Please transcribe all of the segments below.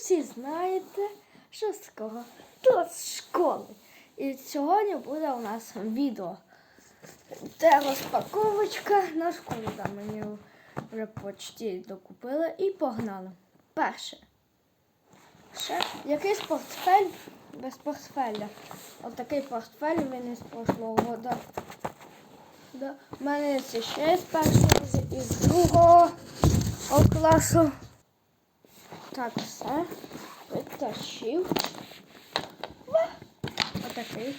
всі знаєте, що скоро до школи. І сьогодні буде у нас відео. Це розпаковочка на школу. Да, мені вже почти докупили і погнали. Перше. Ще якийсь портфель без портфеля. Отакий портфель він із прошлого года. Да. У мене це ще з першого з- другого класу. Так, все. Витащив. Отакий.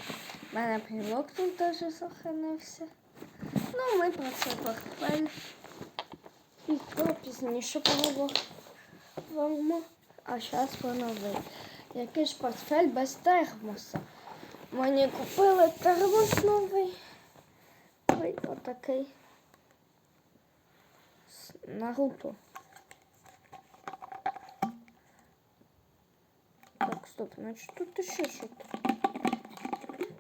У мене брілок тут теж сохранився. Ну, ми про це портфель. І то пізніше поговоримо. А зараз про новий. Який ж портфель без термоса. Мені купили термос новий. Ой, отакий. Наруто. Так, стоп, значить тут ще що то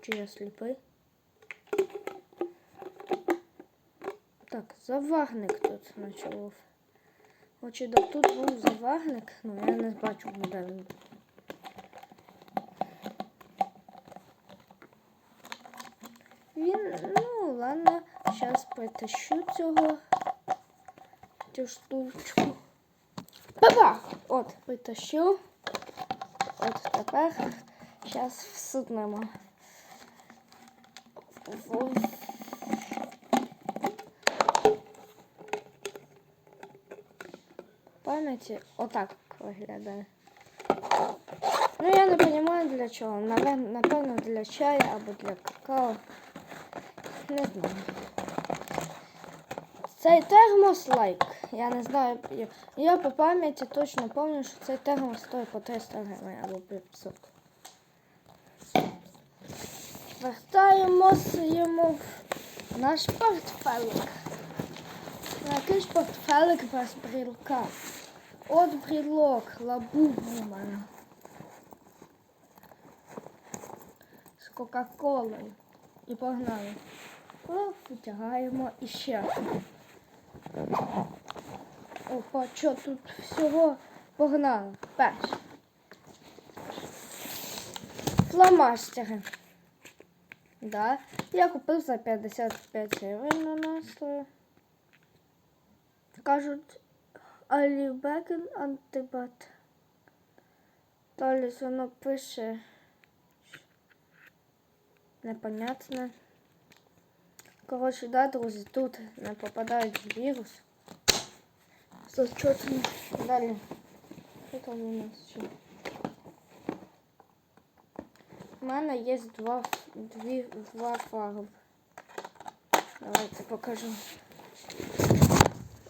Чи я сліпий? Так, заварник тут начало. Очі да тут був заварник, ну я не бачу, де він. Він, ну ладно, зараз притащу цього цю штучку. Папа! От, притащу. От тепер зараз всунемо. В- пам'яті отак виглядає. Ну я не розумію для чого. Навер- Напевно для чаю або для какао. Не знаю. Цей термос лайк. Я не знаю. я- по пам'яті точно пам'ятаю, що цей термос стоїть по 300 гривень або 500. Вертаємось йому в наш портфелик. Якийсь портфелик без брілка. От брілок, лабуб у мене. З Кока-Колою. І погнали. Витягаємо і ще. Опа, що тут всього погнали. Перше. Фломастери. Да. Я купив за 55 гривень на настрою. Кажуть, Алібекен антибат. Далі воно пише. Непонятне. Коротше, да, друзі, тут не попадають в вірус. Зачетно. Далі. Що там у нас ще? У мене є два, дві, два фарби. Давайте покажу.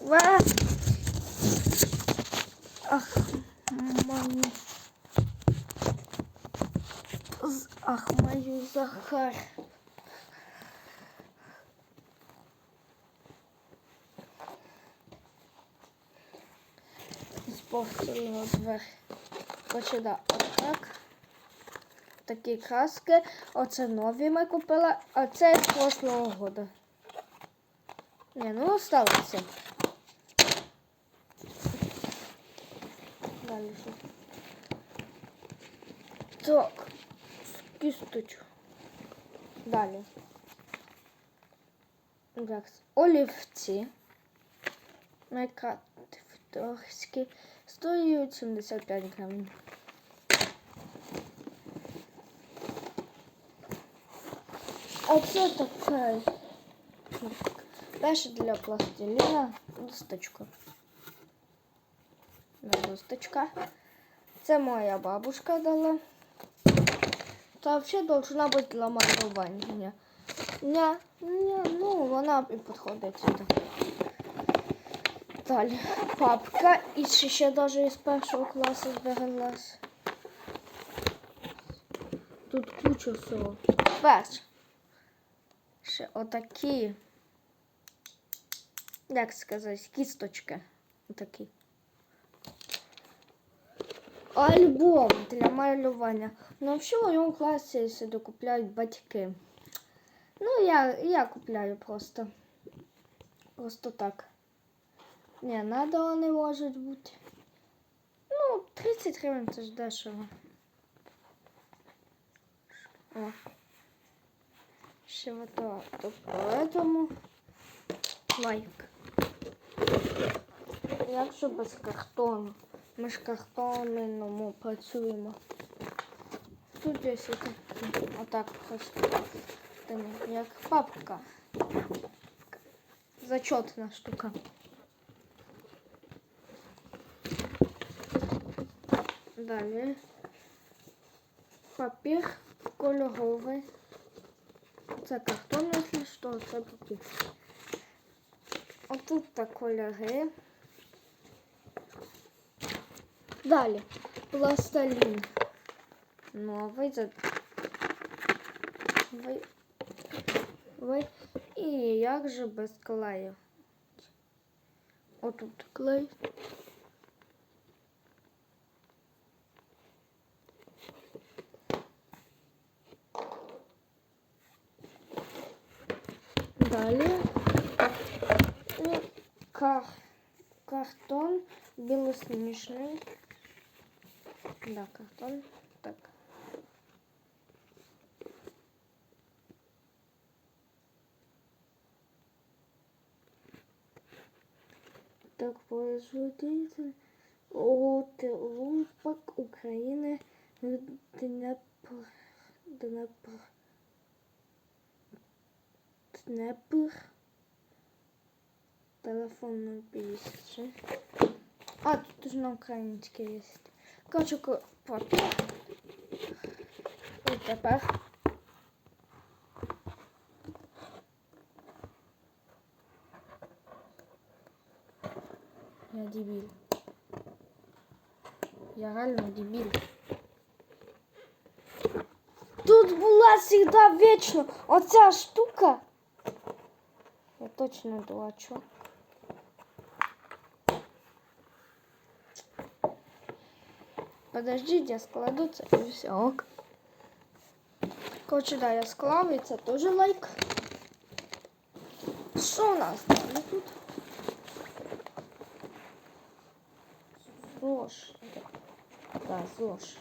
Ва! Ах, мамі. З- Ах, мою Захар. Спортивно двері. Да, отак. Такі краски. Оце нові ми купили, а це з прошлого года. Ні, ну осталося. Далі? Так, кісточку. Далі. Олівці. Майкрафтовські. Стоїть 75 гривень. Оце таке. Перше для пластиліна досточка. Досточка. Це моя бабушка дала. Та взагалі должна бути для малювання. Ня, ня, ну вона і підходить сюди. Далі папка і ще, ще навіть із першого класу збереглась. Тут куча всього. Перше. Ще отакі. Як сказати, кісточки. Отакі. Альбом для малювання. Ну, взагалі в моєму класі сюди купляють батьки. Ну, я, я купляю просто. Просто так. Не, надо вони можуть бути. Ну, 30 гривень це ж дешево. О. Ще ото, то поэтому лайк. Як же без картону? Ми ж картонному працюємо. Тут десь. Отак ось. Як папка. Зачетна штука. Далі. Папір кольоровий. Це картон, якщо що, це папір. Отут так кольори. Далі. Пластилін. Новий. Ви... Ви... І як же без клею? Отут клей. Далі і кар... картон білосніжний. Да, картон. Так. Так, производитель Лупак України Днепр Днепр Днепр Телефон 050 А, тут же на українській є. Коротше, ко- папір. І тепер Я дебіль. Я реально дебіль. Тут була завжди вічно оця штука. Я точно дурачок. Подождите, я складу це і все. Ок. Короче, да, я склав, і це теж лайк. Що у нас далі тут? Зошит. Да, зошит.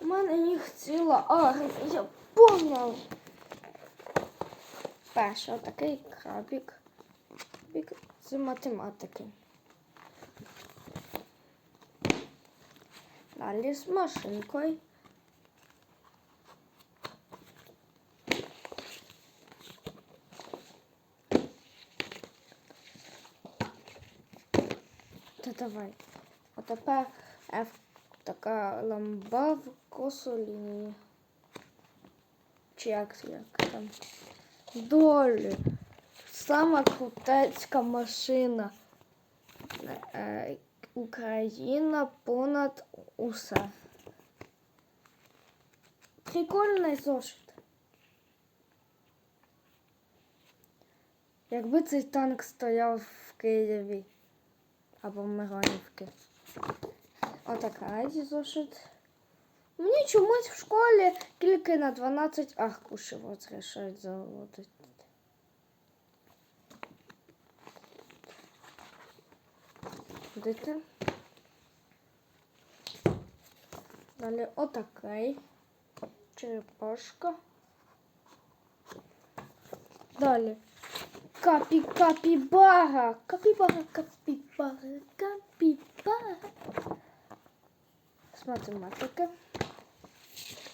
У мене їх ціла армія, я поняв. Перший отакий крабік. З математики. Далі з машинкою. Та давай. А тепер F така ламба в косу. Чи як, як там? Долі. Сама крутецька машина. Е, Україна понад усе. Прикольний зошит. Якби цей танк стояв в Києві або в Миронівці. Отака зошит. Мені чомусь в школі тільки на 12 аркушів розрішають заводити. Дити. Далі отакий. Черепашка. Далі. Капі, капібара. Капібара, капібара, капібара. З математики.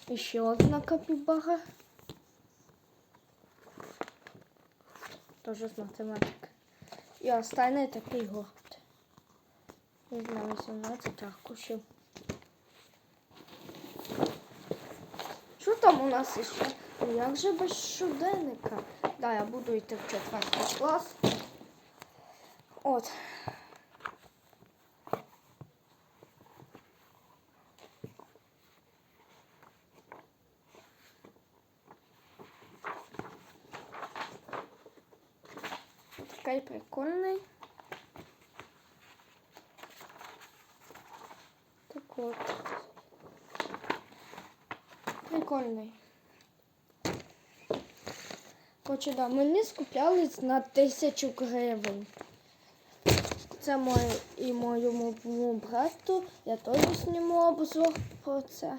І ще одна капібара. Тоже з математики. І останній такий горд. Він на 18 аркушів. Що там у нас іще? Ну як же без щоденника? Да, я буду йти в четвертий клас. От. Такий прикольний. Так от. Прикольний. Короче, да, мені скуплялись на тисячу гривень. це моє і моєму брату. Я теж зніму обзор про це.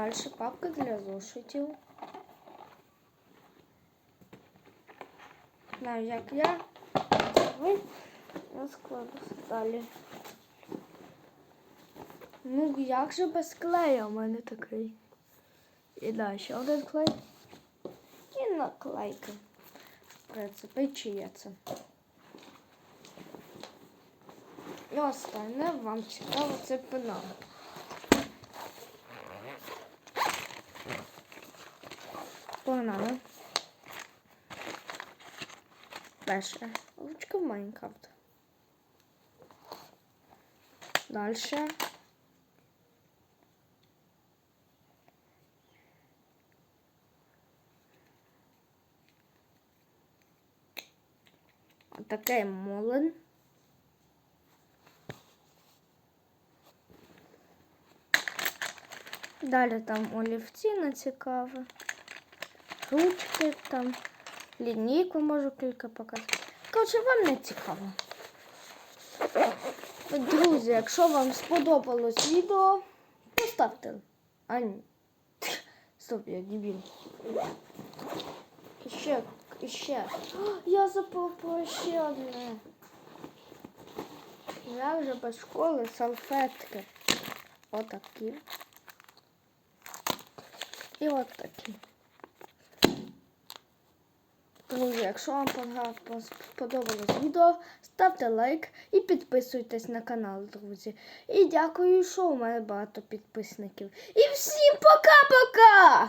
Дальше папка для зошитів. Знаю, як я. Ви розкладу далі. Ну, як же без клея у мене такий. І далі ще один клей. І наклейки. В принципі, чи є це. І останнє вам цікаво це пенал. Погнали. Перше. Ручка в Майнкрафт. Дальше. Такий молин. Далі там олівці на цікаве. Ручки там, лінійку можу кілька показати. Коротше, вам не цікаво. Друзі, якщо вам сподобалось відео, поставте. А ні. Стоп, я дебіл. І ще, і ще. О, Я забув про ще одне. Я вже без школи салфетки. Отакі. І от такі. Друзі, якщо вам сподобалось відео, ставте лайк і підписуйтесь на канал, друзі. І дякую, що у мене багато підписників. І всім пока-пока!